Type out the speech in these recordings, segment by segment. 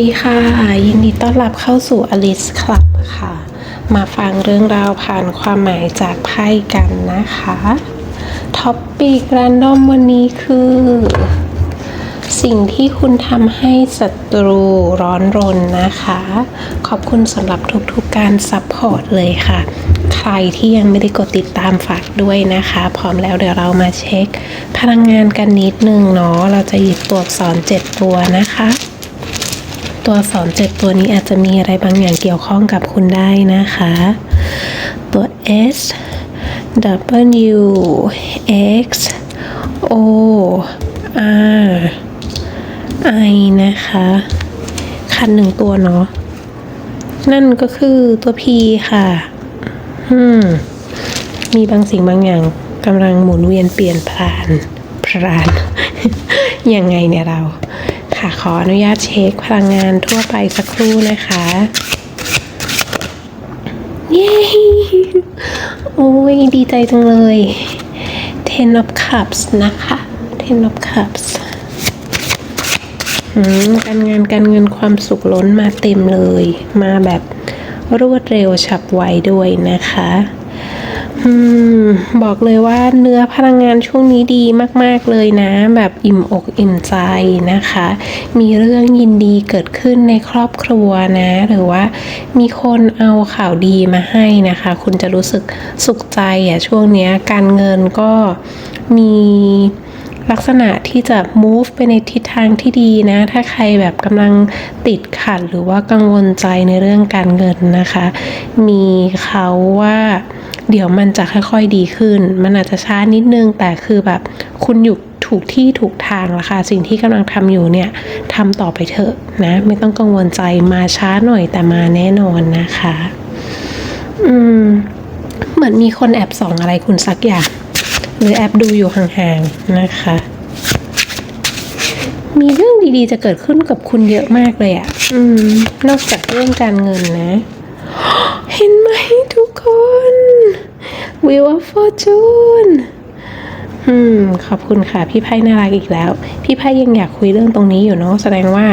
ดีค่ะ ยินดีต้อนรับเข้าสู่ Alice Club ค่ะ มาฟังเรื่องราวผ่านความหมายจากไพ่กันนะคะ ท็อปปิกแรนดอมวันนี้คือ สิ่งที่คุณทำให้ศัตรูร้อนรนนะคะ ขอบคุณสำหรับทุกๆการซัพพอร์ตเลยค่ะ ใครที่ยังไม่ได้กดติดตามฝากด้วยนะคะ พร้อมแล้วเดี๋ยวเรามาเช็ค พลังงานกันนิดนึงเนาะเราจะหยิบตัวอักษร7ตัวนะคะ ตัวอักษรเจ็ดตัวนี้อาจจะมีอะไรบางอย่างเกี่ยวข้องกับคุณได้นะคะ ตัว S W X O R I นะคะ คันหนึ่งตัวเนาะ นั่นก็คือตัว P ค่ะอืมมีบางสิ่งบางอย่างกำลังหมุนเวียนเปลี่ยนผ่านพราน ยังไงเนี่ยเรา ค่ะขออนุญาตเช็คพลังงานทั่วไปสักครู่นะคะเย้โอ้ยดีใจจังเลย Ten of Cups นะคะ Ten of Cups การงานการเงินความสุขล้นมาเต็มเลย มาแบบรวดเร็วฉับไวด้วยนะคะ อืม บอกเลยว่าเนื้อพลังงานช่วงนี้ดีมาก ๆ เลยนะ แบบอิ่มอกอิ่มใจนะคะ มีเรื่องยินดีเกิดขึ้นในครอบครัวนะ หรือว่ามีคนเอาข่าวดีมาให้นะคะ คุณจะรู้สึกสุขใจอะช่วงนี้การเงินก็มีลักษณะที่จะ move ไปในทิศทางที่ดีนะ ถ้าใครแบบกำลังติดขัดหรือว่ากังวลใจในเรื่องการเงินนะคะ มีเขาว่า เดี๋ยวมันจะค่อยๆดีขึ้น มันอาจจะช้านิดนึง แต่คือแบบคุณอยู่ถูกที่ถูกทางแล้วค่ะ สิ่งที่กำลังทำอยู่เนี่ยทำต่อไปเถอะนะ ไม่ต้องกังวลใจมาช้าหน่อยแต่มาแน่นอนนะคะ อืม เหมือนมีคนแอบส่องอะไรคุณสักอย่าง หรือแอบดูอยู่ห่างๆนะคะ มีเรื่องดีๆจะเกิดขึ้นกับคุณเยอะมากเลยอะ่ะ อืม นอกจากเรื่องการเงินนะ เห็นไหมทุกคน Wheel of Fortune อืมขอบคุณค่ะ พี่ไพ่น่ารักอีกแล้ว พี่ไพ่ยังอยากคุยเรื่องตรงนี้อยู่เนาะแสดงว่า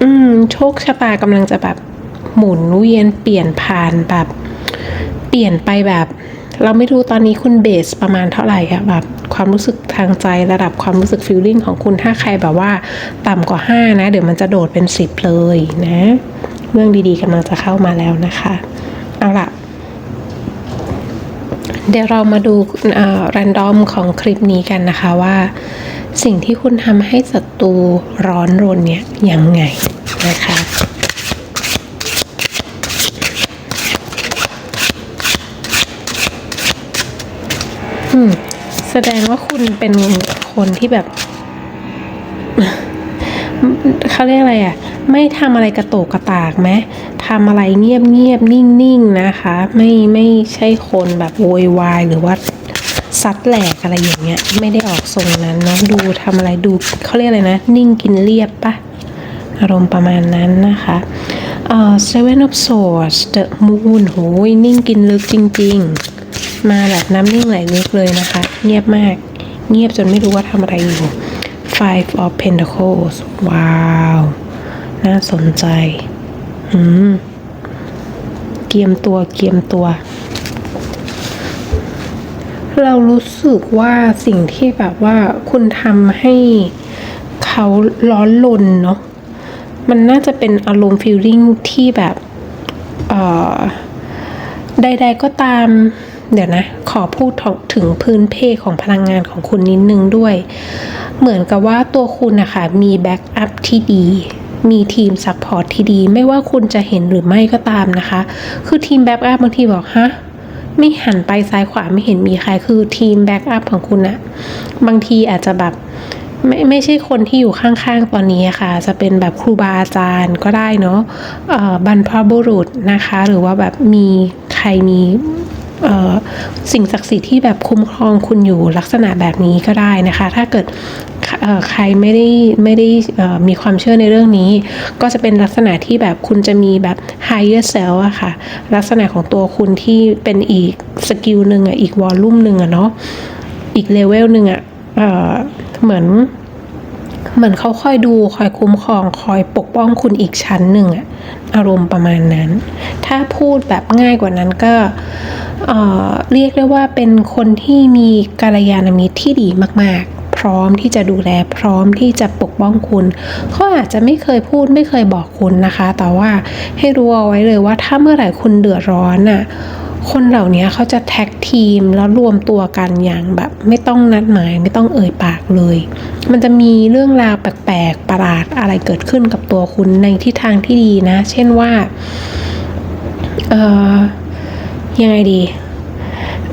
อืม โชคชะตากำลังจะแบบหมุนเวียนเปลี่ยนผ่านแบบ เปลี่ยนไปแบบ เราไม่รู้ตอนนี้คุณเบสประมาณเท่าไหร่อะแบบความรู้สึกทางใจระดับความรู้สึกฟีลลิ่งของคุณถ้าใครแบบว่า ต่ำกว่า 5 นะ เดี๋ยวมันจะโดดเป็น 10 เลยนะ เรื่องดีๆกำลังจะเข้ามาแล้วนะคะ เอาล่ะ เดี๋ยวเรามาดูแรนดอมของคลิปนี้กันนะคะว่า สิ่งที่คุณทำให้ศัตรูร้อนรนเนี่ยยังไงนะคะอืมแสดงว่าคุณเป็นคนที่แบบเขาเรียกอะไรอะ ไม่ทำอะไรกระโตกกระตากไหม ทำอะไรเงียบเงียบนิ่งนิ่งๆนะคะ ไม่ไม่ใช่คนแบบโวยวายหรือว่าซัดแหลกอะไรอย่างเงี้ย ไม่ได้ออกทรงนั้นเนาะดูทำอะไรดูเขาเรียกอะไรนะ นิ่งกินเรียบปะอารมณ์ประมาณนั้นนะคะเอ่อ Seven of Swords The Moon โหยนิ่งกินลึกจริง ๆ มาแบบน้ำนิ่งไหลลึกเลยนะคะ เงียบมาก เงียบจนไม่รู้ว่าทำอะไรอยู่ Five of Pentacles ว้าว น่าสนใจ อืม เกียมตัวเกียมตัว เรารู้สึกว่าสิ่งที่แบบว่าคุณทำให้เขาร้อนลนเนาะ มันน่าจะเป็นอารมณ์ฟีลลิ่งที่แบบเอ่อใดๆก็ตาม เดี๋ยวนะ ขอพูดถึงพื้นเพของพลังงานของคุณนิดนึงด้วย เหมือนกับว่าตัวคุณนะคะมีแบ็กอัพที่ดี มีทีมซัพพอร์ตที่ดี ไม่ว่าคุณจะเห็นหรือไม่ก็ตามนะคะ คือทีมแบ็กอัพบางทีบอกฮะไม่หันไปซ้ายขวาไม่เห็นมีใครคือทีมแบ็กอัพของคุณอะบางทีอาจจะแบบไม่ไม่ใช่คนที่อยู่ข้างๆตอนนี้ค่ะ จะเป็นแบบครูบาอาจารย์ก็ได้เนาะบรรพบุรุษนะคะ หรือว่าแบบมีใครมีสิ่งศักดิ์สิทธิ์ที่แบบคุ้มครองคุณอยู่ลักษณะแบบนี้ก็ได้นะคะ ถ้าเกิด ใครไม่ได้ไม่ได้มีความเชื่อในเรื่องนี้ ก็จะเป็นลักษณะที่แบบคุณจะมีแบบ higher self อะค่ะ ลักษณะของตัวคุณที่เป็นอีกสกิลหนึ่งอะอีกวอลลุ่มหนึ่งอะเนาะอีกเลเวลหนึ่งอะเออเหมือนเหมือนเขาคอยดูคอยคุ้มครองคอยปกป้องคุณอีกชั้นหนึ่งอะอารมณ์ประมาณนั้น ถ้าพูดแบบง่ายกว่านั้นก็เเรียกได้ว่าเป็นคนที่มีกัลยาณมิตรที่ดีมาก ๆ ร้อมที่จะดูแลพร้อมที่จะปกป้องคุณเขาอาจจะไม่เคยพูดไม่เคยบอกคุณนะคะ แต่ว่าให้รู้เอาไว้เลยว่าถ้าเมื่อไหร่คุณเดือดร้อนน่ะคนเหล่านี้เขาจะแท็กทีมแล้วรวมตัวกันอย่างแบบ ไม่ต้องนัดหมายไม่ต้องเอ่ยปากเลย มันจะมีเรื่องราวแปลกๆประหลาดอะไรเกิดขึ้นกับตัวคุณในทิศทางที่ดีนะ เช่นว่าเอ่อยังไงดี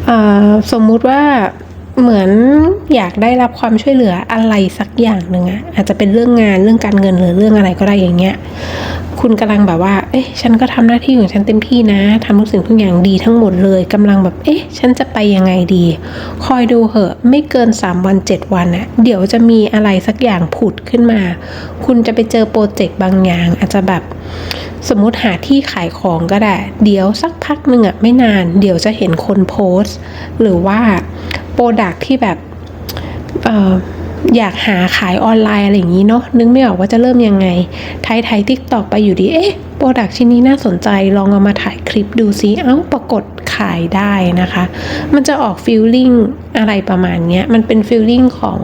เอ่อสมมุติว่า เหมือนอยากได้รับความช่วยเหลืออะไรสักอย่างหนึ่งอะอาจจะเป็นเรื่องงานเรื่องการเงินหรือเรื่องอะไรก็ได้อย่างเงี้ย คุณกำลังแบบว่า เอ๊ะฉันก็ทำหน้าที่ของฉันเต็มที่นะทำทุกสิ่งทุกอย่างดีทั้งหมดเลยกำลังแบบเอ๊ะ ฉันจะไปยังไงดี คอยดูเหอะไม่เกิน 3 วัน 7 วันอะเดี๋ยวจะมีอะไรสักอย่างผุดขึ้นมา คุณจะไปเจอโปรเจกต์บางอย่าง อาจจะแบบสมมติหาที่ขายของก็ได้ เดี๋ยวสักพักหนึ่งอะไม่นาน เดี๋ยวจะเห็นคนโพสต์ หรือว่าโปรดักที่แบบเอออยากหาขายออนไลน์อะไรอย่างนี้เนาะนึกไม่ออกว่าจะเริ่มยังไงไทยไทยทิกตอกไปอยู่ดีเอ๊ะ โปรดักชิ้นนี้น่าสนใจลองเอามาถ่ายคลิปดูซิเอ้าปรากฏขายได้นะคะ มันจะออกฟิลลิ่งอะไรประมาณเนี้ยมันเป็นฟิลลิ่งของ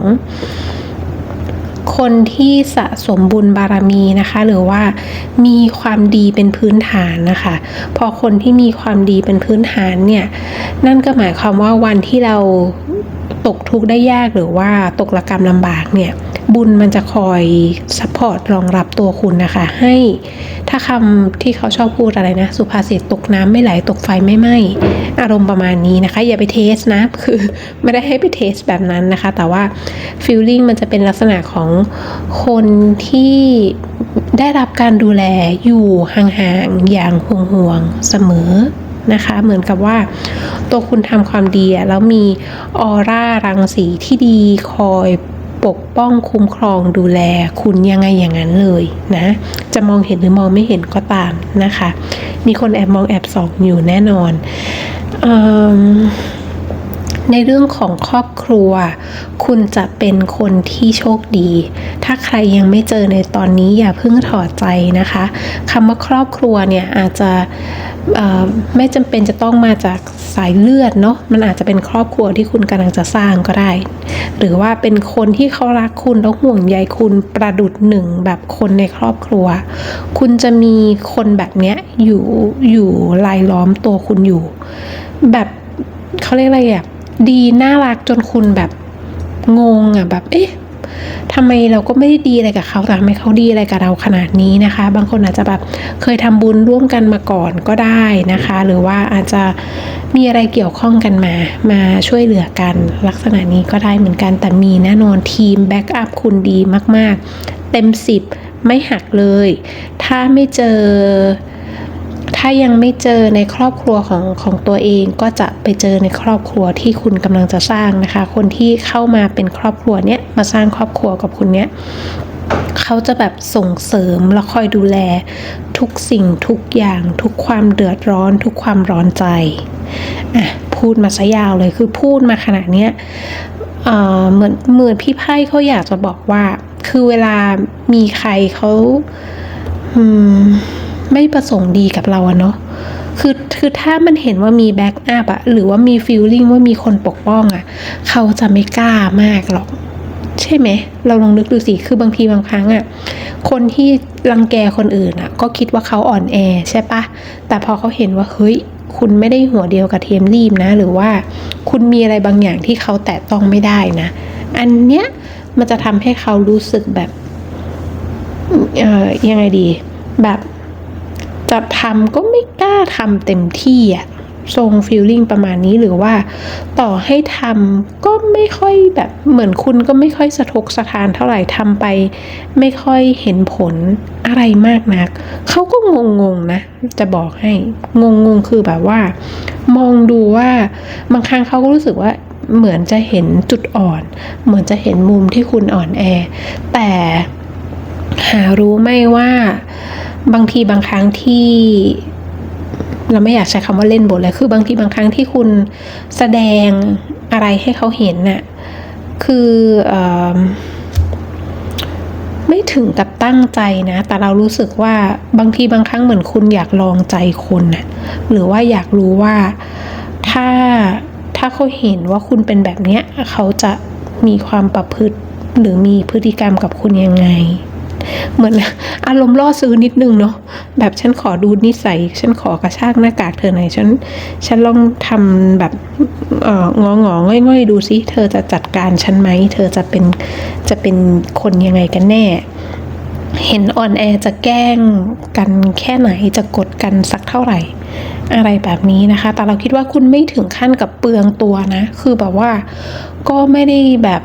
คนที่สะสมบุญบารมีนะคะ หรือว่ามีความดีเป็นพื้นฐานนะคะ พอคนที่มีความดีเป็นพื้นฐานเนี่ย นั่นก็หมายความว่าวันที่เราตกทุกข์ได้ยากหรือว่าตกระกรรมลำบากเนี่ย บุญมันจะคอยซัพพอร์ตรองรับตัวคุณนะคะ ให้ถ้าคำที่เขาชอบพูดอะไรนะ สุภาษิตตกน้ำไม่ไหลตกไฟไม่ไหม้อารมณ์ประมาณนี้นะคะ อย่าไปเทสนะ คือไม่ได้ให้ไปเทสแบบนั้นนะคะ แต่ว่าฟีลลิ่งมันจะเป็นลักษณะของคนที่ได้รับการดูแลอยู่ห่างๆอย่างห่วงๆเสมอนะคะเหมือนกับว่าตัวคุณทำความดีแล้วมีออร่ารังสีที่ดีคอย ปกป้องคุ้มครองดูแลคุณยังไงอย่างนั้นเลยนะ จะมองเห็นหรือมองไม่เห็นก็ตามนะคะ มีคนแอบมองแอบส่องอยู่แน่นอนอ ในเรื่องของครอบครัว คุณจะเป็นคนที่โชคดี ถ้าใครยังไม่เจอในตอนนี้อย่าเพิ่งถอดใจนะคะคำว่าครอบครัวเนี่ยอาจจะไม่จำเป็นจะต้องมาจากสายเลือดเนาะมันอาจจะเป็นครอบครัวที่คุณกำลังจะสร้างก็ได้ หรือว่าเป็นคนที่เขารักคุณแล้วห่วงใยคุณประดุดหนึ่งแบบคนในครอบครัว คุณจะมีคนแบบเนี้ยอยู่อยู่รายล้อมตัวคุณอยู่ แบบเขาเรียกอะไรอะ ดีน่ารักจนคุณแบบงงอะแบบ เอ๊ะทำไมเราก็ไม่ได้ดีอะไรกับเขาแต่ทำไมเขาดีอะไรกับเราขนาดนี้นะคะ บางคนอาจจะแบบเคยทำบุญร่วมกันมาก่อนก็ได้นะคะ หรือว่าอาจจะมีอะไรเกี่ยวข้องกันมา มาช่วยเหลือกันลักษณะนี้ก็ได้เหมือนกันแต่มีแน่นอนทีมแบ็กอัพคุณดีมาก ๆ เต็มสิบไม่หักเลย ถ้าไม่เจอ ถ้ายังไม่เจอในครอบครัวของของตัวเองก็จะไปเจอในครอบครัวที่คุณกำลังจะสร้างนะคะ คนที่เข้ามาเป็นครอบครัวเนี้ยมาสร้างครอบครัวกับคุณเนี้ยเขาจะแบบส่งเสริมและคอยดูแล ทุกสิ่งทุกอย่าง ทุกความเดือดร้อน ทุกความร้อนใจอะพูดมาซะยาวเลยคือพูดมาขนาดเนี้ยเออเหมือนเหมือนพี่ไพ่เขาอยากจะบอกว่า คือเวลามีใครเขาอืม ไม่ประสงค์ดีกับเราอะเนาะคือคือถ้ามันเห็นว่ามีแบ็กอัพอะหรือว่ามีฟีลลิ่งว่ามีคนปกป้องอะเขาจะไม่กล้ามากหรอก ใช่ไหม เราลองนึกดูสิ คือบางทีบางครั้งอะคนที่รังแกคนอื่นอะก็คิดว่าเขาอ่อนแอใช่ปะแต่พอเขาเห็นว่าเฮ้ยคุณไม่ได้หัวเดียวกับเทมรีบนะ หรือว่าคุณมีอะไรบางอย่างที่เขาแตะต้องไม่ได้นะ อันเนี้ยมันจะทำให้เขารู้สึกแบบ เอ่อยังไงดีแบบ จะทำก็ไม่กล้าทำเต็มที่อะทรงฟีลลิ่งประมาณนี้หรือว่า ต่อให้ทำก็ไม่ค่อยแบบเหมือนคุณก็ไม่ค่อยสะทกสะทานเท่าไหร่ทำไป ไม่ค่อยเห็นผลอะไรมากนัก เขาก็งงๆนะ จะบอกให้งงงๆคือแบบว่า มองดูว่าบางครั้งเขาก็รู้สึกว่าเหมือนจะเห็นจุดอ่อน เหมือนจะเห็นมุมที่คุณอ่อนแอ แต่หารู้ไม่ว่า บางทีบางครั้งที่ เราไม่อยากใช้คำว่าเล่นบทเลย คือบางทีบางครั้งที่คุณแสดงอะไรให้เขาเห็นน่ะ คือออไม่ถึงกับตั้งใจนะ แต่เรารู้สึกว่าบางทีบางครั้งเหมือนคุณอยากลองใจคนน่ะหรือว่าอยากรู้ว่าถ้าถ้าเขาเห็นว่าคุณเป็นแบบเนี้ยเขาจะมีความประพฤติหรือมีพฤติกรรมกับคุณยังไง เหมือนอารมณ์ล่อซื้อนิดนึงเนาะแบบฉันขอดูนิสัย ฉันขอกระชากหน้ากากเธอหน่อยฉันฉันลองทำแบบเอองององ่อยๆ ดูซิเธอจะจัดการฉันไหมเธอจะเป็นจะเป็นคนยังไงกันแน่เห็นออนแอร์จะแกล้งกันแค่ไหนจะกดกันสักเท่าไหร่ อะไรแบบนี้นะคะ แต่เราคิดว่าคุณไม่ถึงขั้นกับเปลืองตัวนะ คือแบบว่าก็ไม่ได้แบบ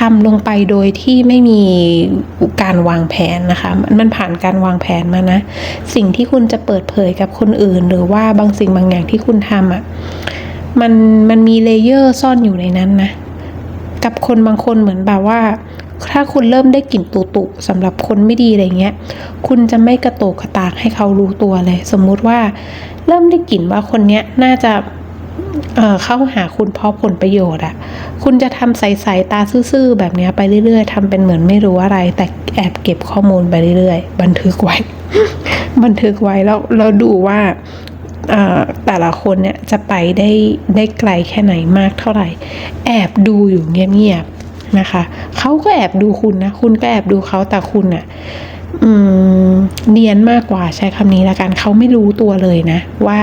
ทำลงไปโดยที่ไม่มีการวางแผนนะคะ มันผ่านการวางแผนมานะ สิ่งที่คุณจะเปิดเผยกับคนอื่น หรือว่าบางสิ่งบางอย่างที่คุณทำอะ่ะมันมันมีเลเยอร์ซ่อนอยู่ในนั้นนะ กับคนบางคนเหมือนแบบว่า ถ้าคุณเริ่มได้กลิ่นตุตุสำหรับคนไม่ดีอะไรเงี้ย คุณจะไม่กระโตกกระตากให้เขารู้ตัวเลย สมมุติว่าเริ่มได้กลิ่นว่าคนเนี้ยน่าจะ เข้าหาคุณเพราะผลประโยชน์อะคุณจะทำใสๆตาซื่อๆแบบนี้ไปเรื่อยๆทำเป็นเหมือนไม่รู้อะไร แต่แอบเก็บข้อมูลไปเรื่อยๆ บันทึกไว้ บันทึกไว้แล้วเราดูว่าแต่ละคนเนี่ยจะไปได้ได้ไกลแค่ไหนมากเท่าไหร่ แอบดูอยู่เงียบๆนะคะเขาก็แอบดูคุณนะ คุณก็แอบดูเขาแต่คุณอะเนียนมากกว่าใช้คำนี้ละกันเขาไม่รู้ตัวเลยนะ ว่า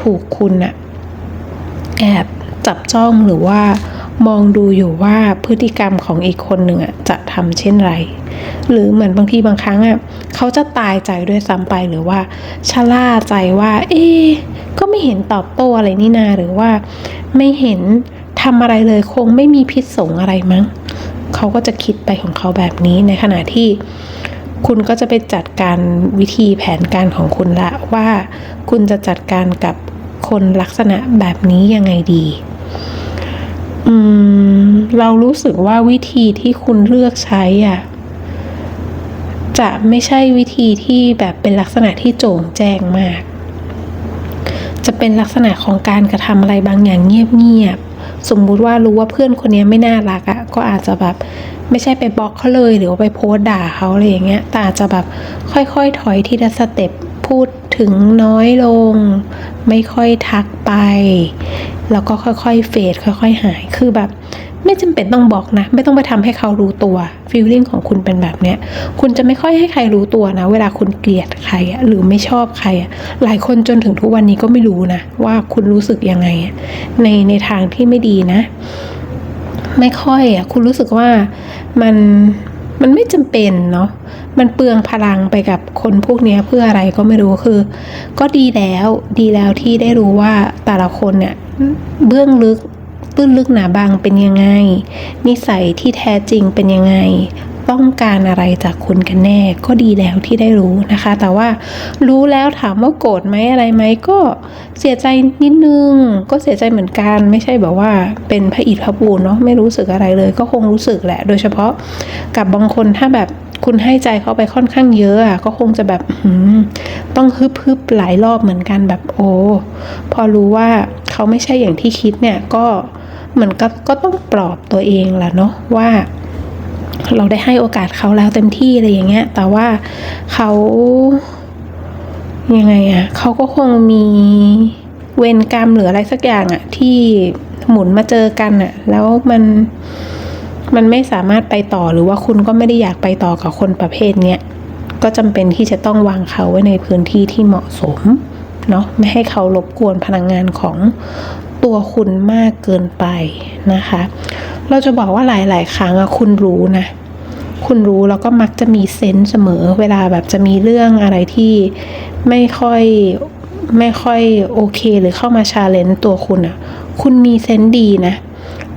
ถูกคุณอะ แอบจับจ้องหรือว่ามองดูอยู่ว่าพฤติกรรมของอีกคนหนึ่งอะจะทำเช่นไร หรือเหมือนบางทีบางครั้งอะเขาจะตายใจด้วยซ้ำไปหรือว่าชะล่าใจว่า เอ๊ก็ไม่เห็นตอบโต้อะไรนี่นาหรือว่าไม่เห็นทำอะไรเลยคงไม่มีพิษสงอะไรมั้งเขาก็จะคิดไปของเขาแบบนี้ในขณะที่คุณก็จะไปจัดการวิธีแผนการของคุณละว่าคุณจะจัดการกับ คนลักษณะแบบนี้ยังไงดีอืมเรารู้สึกว่าวิธีที่คุณเลือกใช้อะจะไม่ใช่วิธีที่แบบเป็นลักษณะที่โจ่งแจ้งมาก จะเป็นลักษณะของการกระทำอะไรบางอย่างเงียบๆ สมมุติว่ารู้ว่าเพื่อนคนนี้ไม่น่ารักอะ่ะก็อาจจะแบบไม่ใช่ไปบล็อกเขาเลยหรือว่าไปโพสด่าเขาอะไรอย่างเงี้ยแต่อาจจะแบบค่อยๆ ถอยทีละสเต็ปพูด ถึงน้อยลง ไม่ค่อยทักไป แล้วก็ค่อยๆเฟดค่อย ๆ หายคือแบบ ไม่จำเป็นต้องบอกนะ ไม่ต้องไปทำให้เขารู้ตัวฟีลลิ่งของคุณเป็นแบบเนี้ยคุณจะไม่ค่อยให้ใครรู้ตัวนะ เวลาคุณเกลียดใครอะหรือไม่ชอบใครอะหลายคนจนถึงทุกวันนี้ก็ไม่รู้นะ ว่าคุณรู้สึกยังไงในในทางที่ไม่ดีนะ ไม่ค่อยอะคุณรู้สึกว่ามัน มันไม่จำเป็นเนาะ มันเปลืองพลังไปกับคนพวกนี้เพื่ออะไรก็ไม่รู้คือ ก็ดีแล้วดีแล้วที่ได้รู้ว่าแต่ละคนเนี่ยเบื้องลึกตื้นลึกหนาบางเป็นยังไง นิสัยที่แท้จริงเป็นยังไง ต้องการอะไรจากคุณกันแน่ ก็ดีแล้วที่ได้รู้นะคะ แต่ว่ารู้แล้วถามว่าโกรธไหมอะไรไหมก็เสียใจนิดนึง ก็เสียใจเหมือนกัน ไม่ใช่แบบว่าเป็นพระอิฐพระปูนเนาะไม่รู้สึกอะไรเลย ก็คงรู้สึกแหละ โดยเฉพาะกับบางคนถ้าแบบคุณให้ใจเขาไปค่อนข้างเยอะอะก็คงจะแบบต้องฮึบฮึบหลายรอบเหมือนกันแบบโอ้พอรู้ว่าเขาไม่ใช่อย่างที่คิดเนี่ยก็เหมือนกับก็ต้องปลอบตัวเองแหละเนาะว่า เราได้ให้โอกาสเขาแล้วเต็มที่อะไรอย่างเงี้ย แต่ว่าเขายังไงอะ่ะเขาก็คงมีเวรกรรมหรืออะไรสักอย่างอะ่ะ ที่หมุนมาเจอกันอะ่ะ แล้วมันมันไม่สามารถไปต่อหรือว่าคุณก็ไม่ได้อยากไปต่อกับคนประเภทเนี้ยก็จำเป็นที่จะต้องวางเขาไว้ในพื้นที่ที่เหมาะสมเนาะไม่ให้เขารบกวนพลังงานของตัวคุณมากเกินไปนะคะ เราจะบอกว่าหลาย ๆ ครั้งอะคุณรู้นะ คุณรู้แล้วก็มักจะมีเซนส์เสมอ เวลาแบบจะมีเรื่องอะไรที่ไม่ค่อยไม่ค่อยโอเคหรือเข้ามาชาเลนจ์ตัวคุณอะคุณมีเซนส์ดีนะ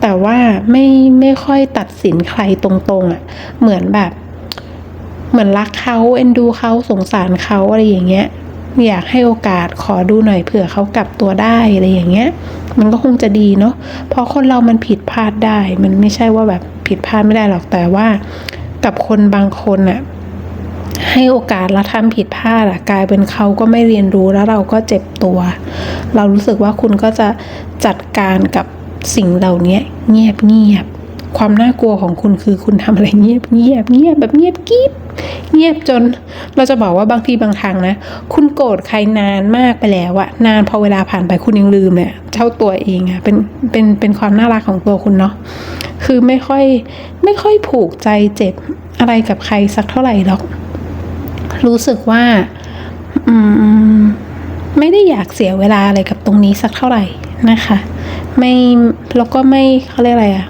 แต่ว่าไม่ไม่ค่อยตัดสินใครตรงๆอะเหมือนแบบเหมือนรักเขาเอ็นดูเขาสงสารเขาอะไรอย่างเงี้ย อยากให้โอกาสขอดูหน่อยเผื่อเขากลับตัวได้อะไรอย่างเงี้ย มันก็คงจะดีเนาะเพราะคนเรามันผิดพลาดได้ มันไม่ใช่ว่าแบบผิดพลาดไม่ได้หรอกแต่ว่า กับคนบางคนอะให้โอกาสแล้วทำผิดพลาดอะกลายเป็นเขาก็ไม่เรียนรู้แล้วเราก็เจ็บตัว เรารู้สึกว่าคุณก็จะจัดการกับสิ่งเหล่านี้เงียบเงียบ ความน่ากลัวของคุณคือคุณทำอะไรเงียบเงียบเงียบแบบเงียบกิ๊บเงียบจนเราจะบอกว่าบางทีบางครั้งนะ คุณโกรธใครนานมากไปแล้วอะนานพอเวลาผ่านไปคุณยังลืมเลยอะเจ้าตัวเองอะเป็นเป็นเป็นความน่ารักของตัวคุณเนาะคือไม่ค่อยไม่ค่อยผูกใจเจ็บอะไรกับใครสักเท่าไหร่หรอก รู้สึกว่าอืมไม่ได้อยากเสียเวลาอะไรกับตรงนี้สักเท่าไหร่นะคะ ไม่แล้วก็ไม่เขาเรียกอะไรอะ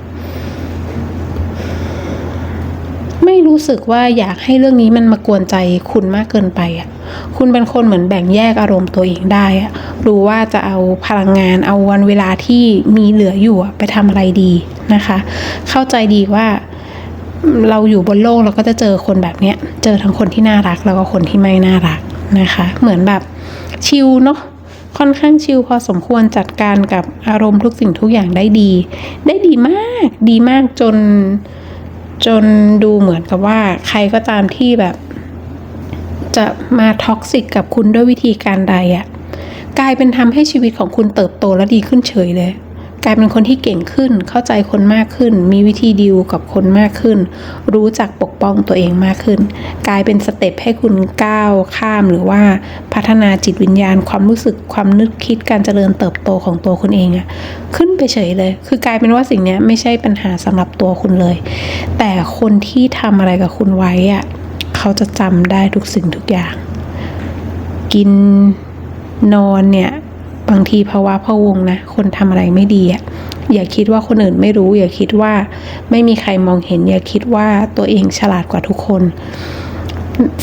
ไม่รู้สึกว่าอยากให้เรื่องนี้มันมากวนใจคุณมากเกินไปอะคุณเป็นคนเหมือนแบ่งแยกอารมณ์ตัวเองได้อะรู้ว่าจะเอาพลังงานเอาวันเวลาที่มีเหลืออยู่ไปทำอะไรดีนะคะ เข้าใจดีว่าเราอยู่บนโลกเราก็จะเจอคนแบบเนี้ย เจอทั้งคนที่น่ารักแล้วก็คนที่ไม่น่ารักนะคะ เหมือนแบบชิลเนาะค่อนข้างชิลพอสมควรจัดการกับอารมณ์ทุกสิ่งทุกอย่างได้ดี ได้ดีมาก ดีมากจน จนดูเหมือนกับว่าใครก็ตามที่แบบ จะมาท็อกซิกกับคุณด้วยวิธีการใดอะกลายเป็นทำให้ชีวิตของคุณเติบโตและดีขึ้นเฉยเลย กลายเป็นคนที่เก่งขึ้น เข้าใจคนมากขึ้น มีวิธีดีลกับคนมากขึ้น รู้จักปกป้องตัวเองมากขึ้น กลายเป็นสเต็ปให้คุณก้าวข้ามหรือว่าพัฒนาจิตวิญญาณ ความรู้สึกความนึกคิดการเจริญเติบโตของตัวคุณเองอะขึ้นไปเฉยเลย คือกลายเป็นว่าสิ่งเนี้ยไม่ใช่ปัญหาสำหรับตัวคุณเลย แต่คนที่ทำอะไรกับคุณไว้อะเขาจะจำได้ทุกสิ่งทุกอย่าง กินนอนเนี่ย บางทีภาวะพะวงนะ คนทำอะไรไม่ดีอะอย่าคิดว่าคนอื่นไม่รู้ อย่าคิดว่าไม่มีใครมองเห็น อย่าคิดว่าตัวเองฉลาดกว่าทุกคน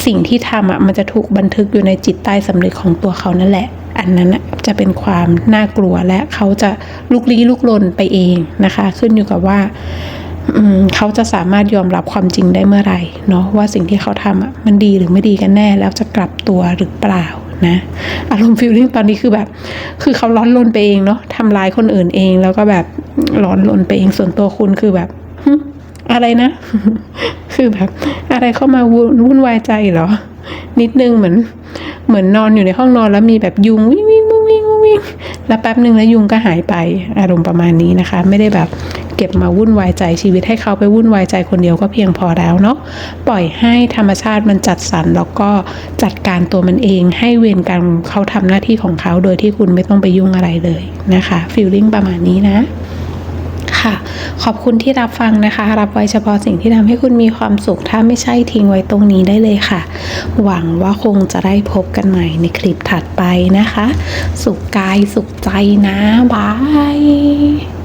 สิ่งที่ทำอะมันจะถูกบันทึกอยู่ในจิตใต้สำนึกของตัวเขานั่นแหละ อันนั้นจะเป็นความน่ากลัวและเขาจะลุกลี้ลุกลนไปเองนะคะ ขึ้นอยู่กับว่าเขาจะสามารถยอมรับความจริงได้เมื่อไหร่เนาะว่าสิ่งที่เขาทำอะมันดีหรือไม่ดีกันแน่แล้วจะกลับตัวหรือเปล่า นะอารมณ์ฟีลลิ่งตอนนี้คือแบบ คือเขาร้อนรนไปเองเนาะทำร้ายคนอื่นเอง แล้วก็แบบร้อนรนไปเองส่วนตัวคุณคือแบบอะไรนะ คือแบบ อะไรเข้ามาวุ่นวุ่นวายใจเหรอ นิดนึงเหมือน เหมือนนอนอยู่ในห้องนอนแล้วมีแบบยุงวิ่งวิ่งวิ่งวิ่งวิ่งแล้วแป๊บหนึ่งแล้วยุงก็หายไปอารมณ์ประมาณนี้นะคะ ไม่ได้แบบ เก็บมาวุ่นวายใจชีวิตให้เขาไปวุ่นวายใจคนเดียวก็เพียงพอแล้วเนาะปล่อยให้ธรรมชาติมันจัดสรรแล้วก็จัดการตัวมันเอง ให้เวรกรรมเขาทำหน้าที่ของเขาโดยที่คุณไม่ต้องไปยุ่งอะไรเลยนะคะฟีลลิ่งประมาณนี้นะค่ะขอบคุณที่รับฟังนะคะ รับไว้เฉพาะสิ่งที่ทำให้คุณมีความสุข ถ้าไม่ใช่ทิ้งไว้ตรงนี้ได้เลยค่ะ หวังว่าคงจะได้พบกันใหม่ในคลิปถัดไปนะคะ สุขกายสุขใจนะบาย